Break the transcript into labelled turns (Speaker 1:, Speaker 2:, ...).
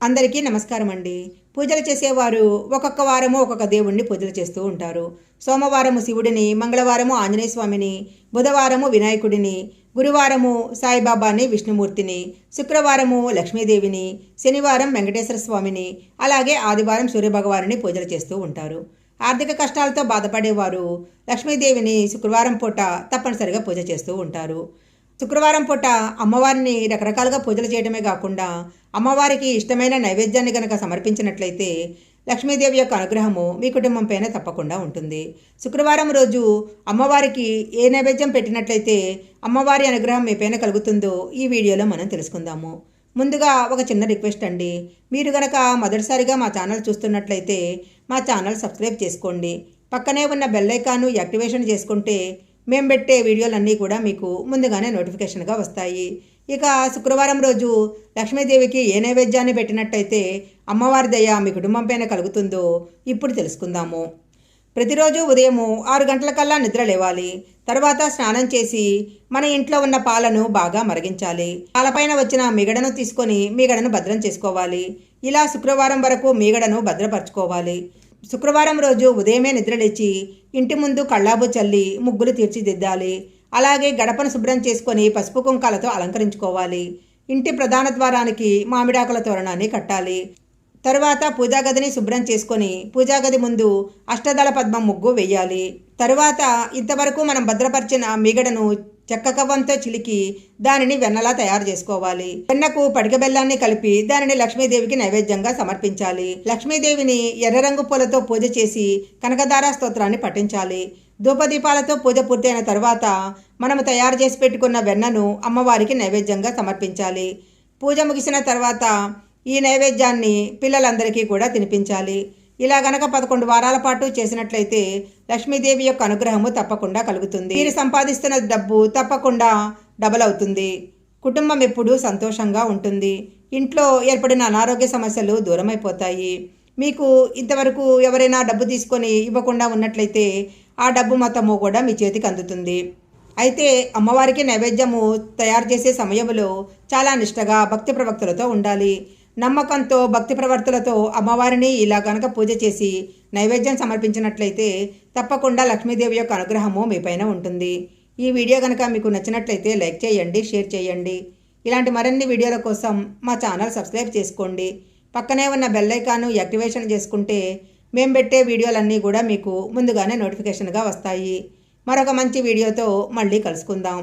Speaker 1: అందరికీ నమస్కారం అండి పూజలు చేసేవారు ఒక్కొక్క వారము ఒక్కొక్క దేవుణ్ణి పూజలు చేస్తూ ఉంటారు. సోమవారము శివుడిని మంగళవారము ఆంజనేయ స్వామిని బుధవారము వినాయకుడిని గురువారము సాయిబాబాని విష్ణుమూర్తిని శుక్రవారము లక్ష్మీదేవిని శనివారం వెంకటేశ్వర స్వామిని అలాగే ఆదివారం సూర్యభగవానుని పూజలు చేస్తూ ఉంటారు. ఆర్థిక కష్టాలతో బాధపడేవారు లక్ష్మీదేవిని శుక్రవారం పూట తప్పనిసరిగా పూజ చేస్తూ ఉంటారు. శుక్రవారం పూట అమ్మవారిని రకరకాలుగా పూజలు చేయడమే కాకుండా అమ్మవారికి ఇష్టమైన నైవేద్యాన్ని కనుక సమర్పించినట్లయితే లక్ష్మీదేవి యొక్క అనుగ్రహము మీ కుటుంబం పైన తప్పకుండా ఉంటుంది. శుక్రవారం రోజు అమ్మవారికి ఏ నైవేద్యం పెట్టినట్లయితే అమ్మవారి అనుగ్రహం మీ పైన కలుగుతుందో ఈ వీడియోలో మనం తెలుసుకుందాము. ముందుగా ఒక చిన్న రిక్వెస్ట్ అండి. మీరు గనక మొదటిసారిగా మా ఛానల్ చూస్తున్నట్లయితే మా ఛానల్ సబ్స్క్రైబ్ చేసుకోండి. పక్కనే ఉన్న బెల్ ఐకాను యాక్టివేషన్ చేసుకుంటే మేము పెట్టే వీడియోలన్నీ కూడా మీకు ముందుగానే నోటిఫికేషన్గా వస్తాయి. ఇక శుక్రవారం రోజు లక్ష్మీదేవికి ఏ నైవేద్యాన్ని పెట్టినట్టయితే అమ్మవారి దయ మీ కుటుంబం పైన కలుగుతుందో ఇప్పుడు తెలుసుకుందాము. ప్రతిరోజు ఉదయము ఆరు గంటలకల్లా నిద్ర లేవాలి. తర్వాత స్నానం చేసి మన ఇంట్లో ఉన్న పాలను బాగా మరిగించాలి. పాలపైన వచ్చిన మిగడను తీసుకొని మీగడను భద్రం చేసుకోవాలి. ఇలా శుక్రవారం వరకు మీగడను భద్రపరచుకోవాలి. శుక్రవారం రోజు ఉదయమే నిద్రలేచి ఇంటి ముందు కళ్ళాబు చల్లి ముగ్గులు తీర్చిదిద్దాలి. అలాగే గడపను శుభ్రం చేసుకొని పసుపు కుంకాలతో అలంకరించుకోవాలి. ఇంటి ప్రధాన ద్వారానికి మామిడాకుల తోరణాన్ని కట్టాలి. తరువాత పూజాగదిని శుభ్రం చేసుకొని పూజాగది ముందు అష్టదళ పద్మం ముగ్గు వేయాలి. తరువాత ఇంతవరకు మనం భద్రపరిచిన మిగడను చెక్క కవ్వంతో చిలికి దానిని వెన్నలా తయారు చేసుకోవాలి. వెన్నకు పడిగ బెల్లాన్ని కలిపి దానిని లక్ష్మీదేవికి నైవేద్యంగా సమర్పించాలి. లక్ష్మీదేవిని ఎర్ర రంగు పూలతో పూజ చేసి కనకదార స్తోత్రాన్ని పఠించాలి. ధూపదీపాలతో పూజ పూర్తయిన తర్వాత మనము తయారు చేసి పెట్టుకున్న వెన్నను అమ్మవారికి నైవేద్యంగా సమర్పించాలి. పూజ ముగిసిన తర్వాత ఈ నైవేద్యాన్ని పిల్లలందరికీ కూడా తినిపించాలి. ఇలా గనక పదకొండు వారాల పాటు చేసినట్లయితే లక్ష్మీదేవి యొక్క అనుగ్రహము తప్పకుండా కలుగుతుంది. మీరు సంపాదిస్తున్న డబ్బు తప్పకుండా డబల్ అవుతుంది. కుటుంబం ఎప్పుడూ సంతోషంగా ఉంటుంది. ఇంట్లో ఏర్పడిన అనారోగ్య సమస్యలు దూరమైపోతాయి. మీకు ఇంతవరకు ఎవరైనా డబ్బు తీసుకొని ఇవ్వకుండా ఉన్నట్లయితే ఆ డబ్బు మొత్తము కూడా మీ చేతికి అందుతుంది. అయితే అమ్మవారికి నైవేద్యము తయారు చేసే సమయంలో చాలా నిష్టగా భక్తి ప్రవక్తులతో ఉండాలి. నమ్మకంతో భక్తి ప్రవర్తులతో అమ్మవారిని ఇలా గనక పూజ చేసి నైవేద్యం సమర్పించినట్లయితే తప్పకుండా లక్ష్మీదేవి యొక్క అనుగ్రహము మీ పైన ఉంటుంది. ఈ వీడియో కనుక మీకు నచ్చినట్లయితే లైక్ చేయండి షేర్ చేయండి. ఇలాంటి మరిన్ని వీడియోల కోసం మా ఛానల్ సబ్స్క్రైబ్ చేసుకోండి. పక్కనే ఉన్న బెల్లైకాను యాక్టివేషన్ చేసుకుంటే మేము పెట్టే వీడియోలన్నీ కూడా మీకు ముందుగానే నోటిఫికేషన్గా వస్తాయి. మరొక మంచి వీడియోతో మళ్ళీ కలుసుకుందాం.